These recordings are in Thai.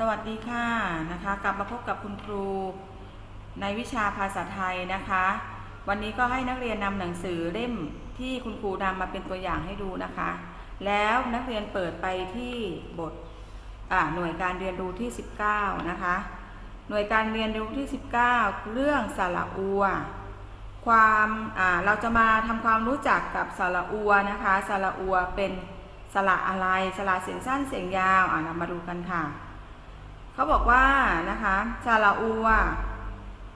สวัสดีค่ะนะคะ กลับมาพบกับคุณครูในวิชาภาษาไทยนะคะ วันนี้ก็ให้นักเรียนนำหนังสือเล่มที่คุณครูนำมาเป็นตัวอย่างให้ดูนะคะ แล้วนักเรียนเปิดไปที่บทหน่วยการเรียนรู้ที่ 19 นะคะ หน่วยการเรียนรู้ที่ 19 เรื่องสระอัว ความเราจะมาทำความรู้จักกับสระอัวนะคะสระอัวเป็นสระอะไรสระเสียงสั้นเสียงยาวอ่าเรามาดูกันค่ะ เขาบอกว่านะคะสระอัว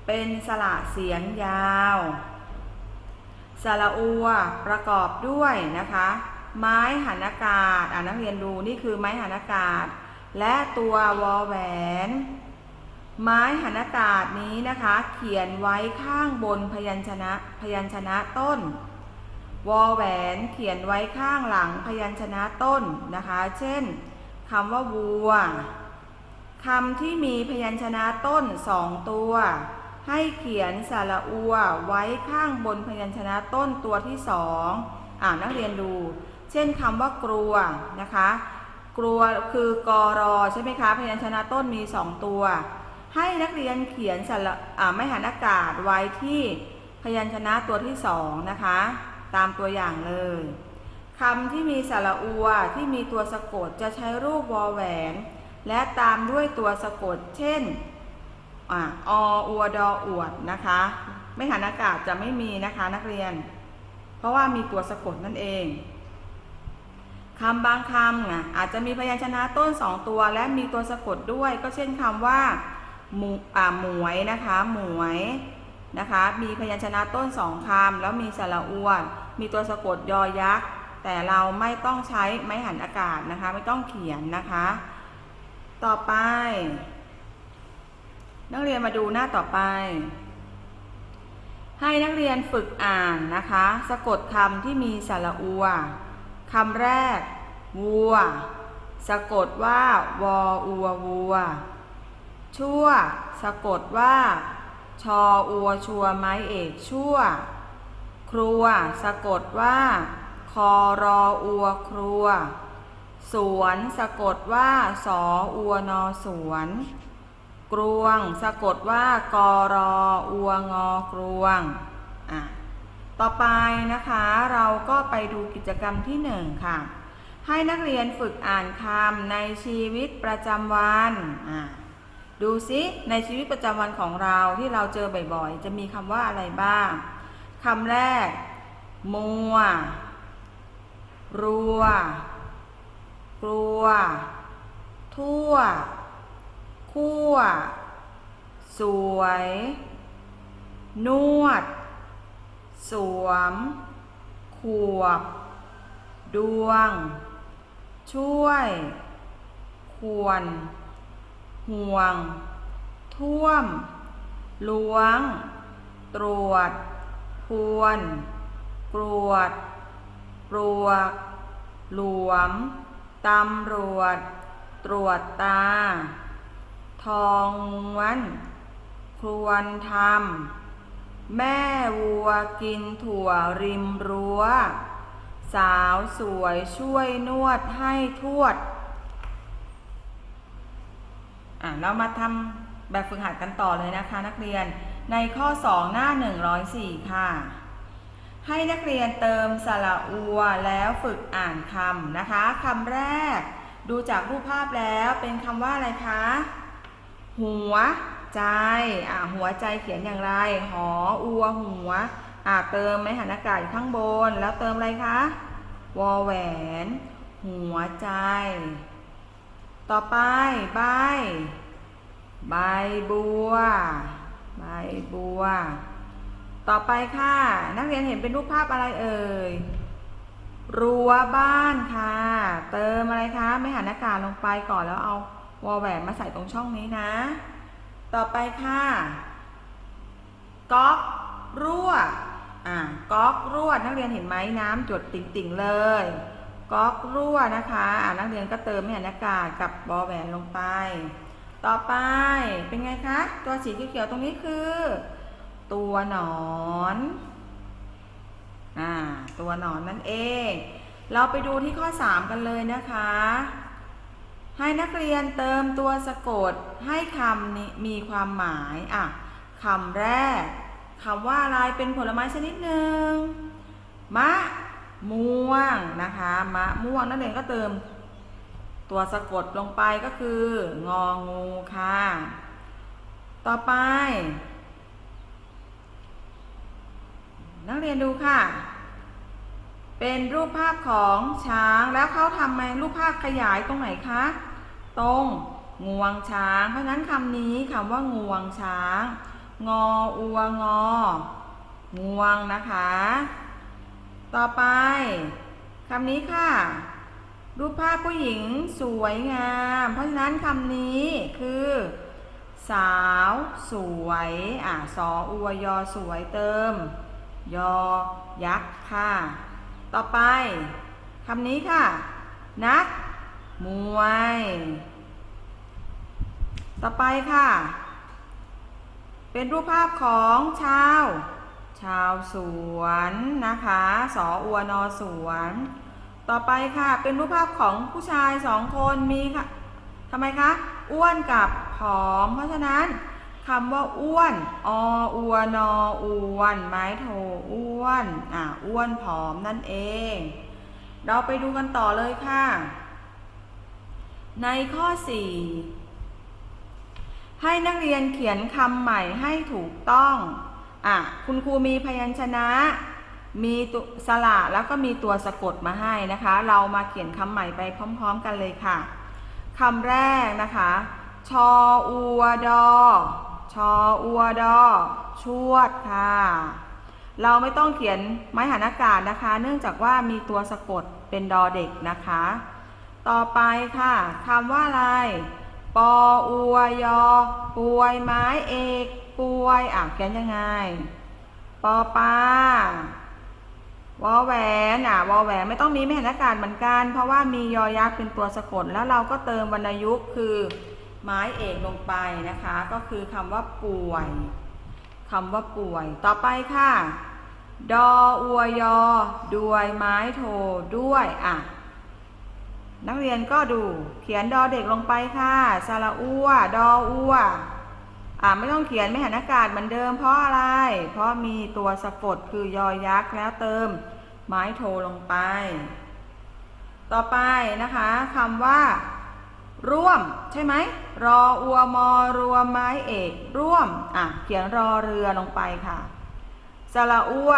เป็นสระเสียงยาวสระอัวประกอบด้วยนะคะ ไม้หันอากาศอ่านักเรียนดูนี่คือไม้หันอากาศ และตัววอแหวน ไม้หันอากาศนี้นะคะ เขียนไว้ข้างบนพยัญชนะพยัญชนะต้นวอแหวนเขียนไว้ข้างหลังพยัญชนะต้นนะคะ เช่นคำว่าวัว คำที่มีพยัญชนะต้นสองตัว ให้เขียนสระอัวไว้ข้างบนพยัญชนะต้นตัวที่สองอ่านักเรียนดู เช่นคำว่ากลัวนะคะ กลัวคือกอรอใช่ไหมคะ พยัญชนะต้นมีสองตัว ให้นักเรียนเขียนสระอ่าไม่หันอากาศไว้ที่พยัญชนะตัวที่สองนะคะ ตามตัวอย่างเลยคำที่มีสระอัวที่มีตัวสะกดจะใช้รูปวอแหวน และตามด้วยตัวสะกด เช่นอออัวดออวดนะคะ ไม่หันอากาศจะไม่มีนะคะนักเรียน เพราะว่ามีตัวสะกดนั่นเองคำบางคำนะอาจจะมีพยัญชนะต้นสองตัวและมีตัวสะกดด้วย ก็เช่นคำว่าหมูอ่าหมวยนะคะหมวยนะคะ มีพยัญชนะต้นสองคำแล้วมีสระอวน มีตัวสะกดยอยักษ์ แต่เราไม่ต้องใช้ไม้หันอากาศนะคะ ไม่ต้องเขียนนะคะ ต่อไป นักเรียนมาดูหน้าต่อไป ให้นักเรียนฝึกอ่านนะคะ สะกดคำที่มีสระอัวคำแรก วัว สะกดว่าวออัววัว ชั่ว สะกดว่า ชออัวชัวไม้เอกชั่ว ครัว สะกดว่า คอรออัวครัว สวนสะกดว่าสออัวนอสวน กรวง สะกดว่ากอรออัวงอกรวงอะต่อไปนะคะเราก็ไปดูกิจกรรมที่หนึ่งค่ะ ให้นักเรียนฝึกอ่านคำในชีวิตประจำวันอะดูซิในชีวิตประจำวันของเราที่เราเจอบ่อยๆ จะมีคำว่าอะไรบ้างคำแรก มัว รัว กลัว ทั่ว คั่ว สวย นวด สวม ขวบ ดวง ช่วย ควร ห่วง ท่วม ล้วง ตรวจพวนกรวดปลวกหลวม ตำรวจ ตรวจตา ทองม้วนควรทำแม่วัวกินถั่วริมรั้ว สาวสวยช่วยนวดให้ทวด อะ เรามาทำแบบฝึกหัดกันต่อเลยนะคะ นักเรียนในข้อ 2 หน้า 104 ค่ะ ให้นักเรียนเติมสระอัวแล้วฝึกอ่านคำนะคะคำแรก ดูจากรูปภาพแล้วเป็นคำว่าอะไรคะ หัวใจอ่าหัวใจเขียนอย่างไร หออัวหัวอ่าเติมไม้หันอากาศอยู่ข้างบน แล้วเติมอะไรคะ วอแหวน หัวใจ ต่อไปใบ ใบบัว ใบบัว ต่อไปค่ะ นักเรียนเห็นเป็นรูปภาพอะไรเอ่ยรั้วบ้านค่ะ เติมอะไรคะไม่หันอากาศลงไปก่อนแล้วเอาวอลแหวนมาใส่ตรงช่องนี้นะ ต่อไปค่ะก๊อกรั่วอ่าก๊อกรั่วนักเรียนเห็นไหมน้ำหยดติ่งๆเลยก๊อกรั่วนะคะอ่านักเรียนก็เติมไม่หันอากาศกับวอลแหวนลงไป ต่อไปเป็นไงคะ ตัวสีเขียวๆตรงนี้คือ ตัวหนอนอ่าตัวหนอนนั่นเอง เราไปดูที่ข้อ 3 กันเลยนะคะ ให้นักเรียนเติมตัวสะกดให้คำนี้มีความหมายอะคำแรกคำว่าอะไรเป็นผลไม้ชนิดหนึ่งมะม่วงนะคะมะม่วงนักเรียนก็เติม ตัวสะกดลงไปก็คืององูค่ะ ต่อไป นักเรียนดูค่ะ เป็นรูปภาพของช้างแล้วเขาทำไมรูปภาพขยายตรงไหนคะ ตรงงวงช้าง เพราะฉะนั้นคำนี้คำว่างวงช้าง งออัวงองวงนะคะ ต่อไปคำนี้ค่ะ รูปภาพผู้หญิงสวยงาม เพราะฉะนั้นคำนี้คือ สาวสวย อะสออัวยอสวยเติม ยอ ยักษ์ค่ะ ต่อไปคำนี้ค่ะ นัก มวย ต่อไปค่ะ เป็นรูปภาพของชาว ชาวสวนนะคะสออวนอสวน ต่อไปค่ะ เป็นรูปภาพของผู้ชายสองคนมีค่ะทำไมคะ อ้วนกับผอม เพราะฉะนั้น คำว่าอ้วน ออัวนออ้วน ไม้โทอ้วน อ่าอ้วนผอมนั่นเอง เราไปดูกันต่อเลยค่ะ ในข้อ 4 ให้นักเรียนเขียนคำใหม่ให้ถูกต้อง อะ คุณครูมีพยัญชนะ มีตัวสระแล้วก็มีตัวสะกดมาให้นะคะ เรามาเขียนคำใหม่ไปพร้อม ๆ กันเลยค่ะคำแรกนะคะ ชออัวดอ ชออัวดอ ชวดค่ะ เราไม่ต้องเขียนไม้หันอากาศนะคะ เนื่องจากว่ามีตัวสะกดเป็นดอเด็กนะคะ ต่อไปค่ะคำว่าอะไร ปออัวยอป่วยไม้เอกป่วยอะเขียนยังไง ปอปาวอแหวนอะวอแหวนไม่ต้องมีไม่หันอากาศเหมือนกัน เพราะว่ามียอยักษ์เป็นตัวสะกดแล้วเราก็เติมวรรณยุกต์คือ ไม้เอกลงไปนะคะ ก็คือคำว่าป่วยคำว่าป่วย ต่อไปค่ะ ดออัวยอด้วยไม้โทด้วยอะนักเรียนก็ดูเขียนดอเด็กลงไปค่ะสระอัวดออัวอ่าไม่ต้องเขียนไม่หันอากาศเหมือนเดิมเพราะอะไร เพราะมีตัวสะกดคือยอยักษ์แล้วเติม ไม้โทลงไป ต่อไปนะคะคำว่า ร่วมใช่ไหมรออัวมอรวมไม้เอกร่วมอะเขียนรอเรือลงไปค่ะสระอัว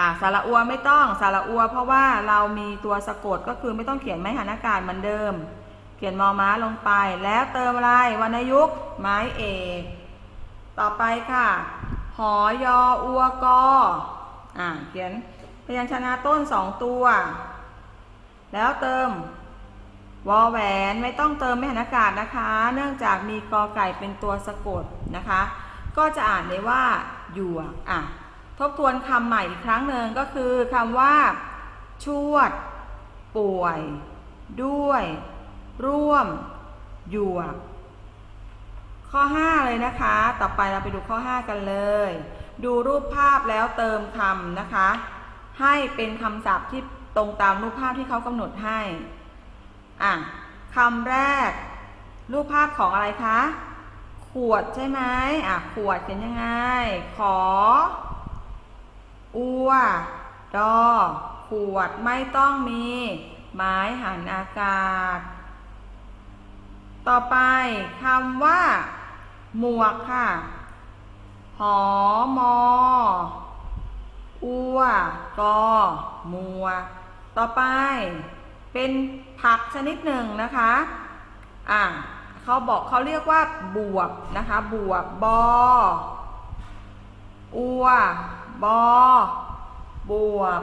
อะสระอัวไม่ต้องสระอัว เพราะว่าเรามีตัวสะกดก็คือไม่ต้องเขียนไม้หันอากาศเหมือนเดิม เขียนมอม้าลงไป แล้วเติมอะไรวรรณยุกต์ไม้เอกต่อไปค่ะ หอยออัวกออ่าเขียนพยัญชนะต้นสองตัว แล้วเติม วอแหวนไม่ต้องเติมไม่หันอากาศนะคะ เนื่องจากมีกอไก่เป็นตัวสะกดนะคะ ก็จะอ่านได้ว่าหยวกอะทบทวนคำใหม่อีกครั้งหนึ่งก็คือคำว่า ชวด ป่วย ด้วย ร่วม หยวก ข้อ 5 เลยนะคะ ต่อไปเราไปดูข้อ 5 กันเลย ดูรูปภาพแล้วเติมคำนะคะ ให้เป็นคำศัพท์ที่ตรงตามรูปภาพที่เขากำหนดให้ อะคำแรก รูปภาพของอะไรคะ ขวดใช่ไหมอะ ขวดเขียนยังไง ขอ อัว ดอ ขวดไม่ต้องมี ไม้หันอากาศ ต่อไปคำว่า หมวกค่ะ หอมอ อัว กอมัวต่อไป เป็นผักชนิดหนึ่งนะคะอะเขาบอกเขาเรียกว่าบวบนะคะบวบบออัวบอบวบ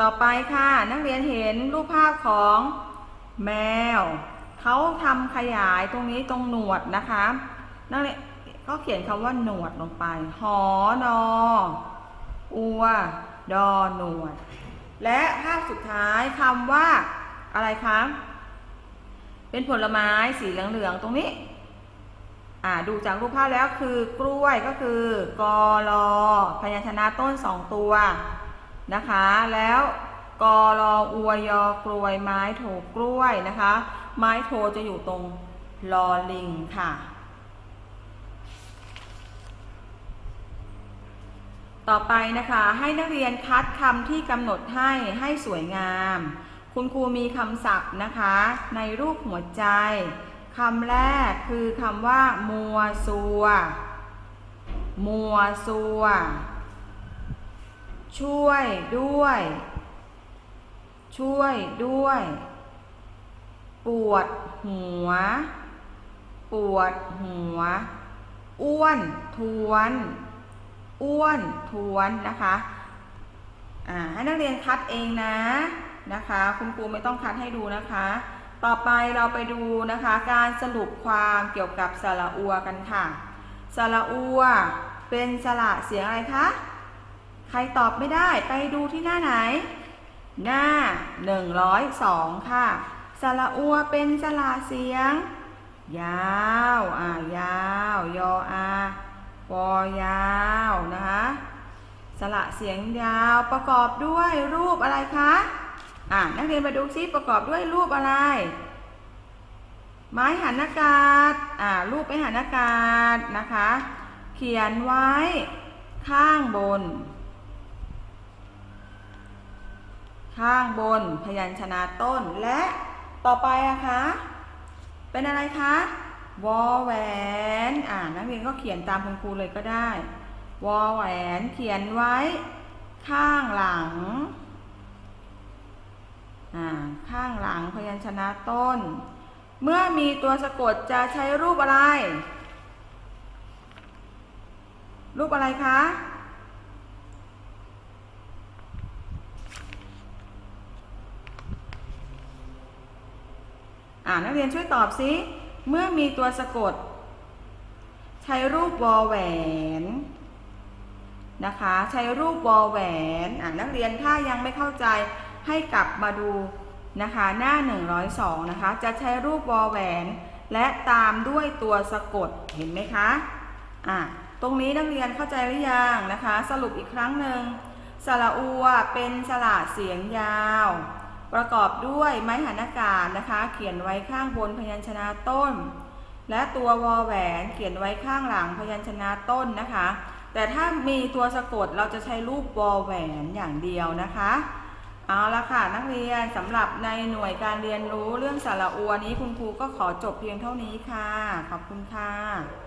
ต่อไปค่ะนักเรียนเห็นรูปภาพของแมวเขาทำขยายตรงนี้ตรงหนวดนะคะนักเรียนเขาเขียนคำว่าหนวดลงไป หอนออัว ดอหนวด และภาพสุดท้ายคำว่าอะไรคะเป็นผลไม้สีเหลืองๆตรงนี้ อ่าดูจากรูปภาพแล้วคือกล้วยก็คือกอลอพยัญชนะต้นสองตัวนะคะ แล้วกอรออวยอกลวยไม้โถกล้วยนะคะ ไม้โทจะอยู่ตรงลอลิงค่ะ ต่อไปนะคะให้นักเรียนคัดคำที่กำหนดให้ให้สวยงาม คุณครูมีคำศัพท์นะคะ ในรูปหัวใจคำแรกคือคำว่า มัวซัว มัวซัว ช่วยด้วย ช่วยด้วย ปวดหัว ปวดหัว อ้วนทวน อ้วนทวนนะคะให้นักเรียนคัดเองนะนะคะ คุณครูไม่ต้องคัดให้ดูนะคะ ต่อไปเราไปดูนะคะ การสรุปความเกี่ยวกับสระอัวกันค่ะสระอัวเป็นสระเสียงอะไรคะใครตอบไม่ได้ไปดูที่หน้าไหน หน้า 102 ค่ะสระอัวเป็นสระเสียง ยาวอ่ายาวยออา วอยาวนะคะ สระเสียงยาวประกอบด้วยรูปอะไรคะ อ่านักเรียนมาดูซิประกอบด้วยรูปอะไร ไม้หันอากาศ อ่า รูปไม้หันอากาศนะคะ เขียนไว้ข้างบน ข้างบนพยัญชนะต้นและต่อไปอะคะ เป็นอะไรคะ วอแหวน อ่านักเรียนก็เขียนตามคุณครูเลยก็ได้ วอแหวนเขียนไว้ ข้างหลัง อ่า ข้างหลังพยัญชนะต้น เมื่อมีตัวสะกดจะใช้รูปอะไร รูปอะไรคะอ่านักเรียนช่วยตอบซิ เมื่อมีตัวสะกด ใช้รูปวอแหวนนะคะ ใช้รูปวอแหวนนักเรียนถ้ายังไม่เข้าใจให้กลับมาดูนะคะหน้า 102 นะคะ จะใช้รูปวอแหวน และตามด้วยตัวสะกดเห็นไหมคะอ่าตรงนี้นักเรียนเข้าใจหรือยังนะคะ สรุปอีกครั้งหนึ่งสระอัวเป็นสระเสียงยาว ประกอบด้วยไม้หันอากาศนะคะ เขียนไว้ข้างบนพยัญชนะต้น และตัววอแหวนเขียนไว้ข้างหลังพยัญชนะต้นนะคะ แต่ถ้ามีตัวสะกดเราจะใช้รูปวอแหวนอย่างเดียวนะคะเอาละค่ะนักเรียนสำหรับในหน่วยการเรียนรู้เรื่องสระอัวนี้คุณครูก็ขอจบเพียงเท่านี้ค่ะ ขอบคุณค่ะ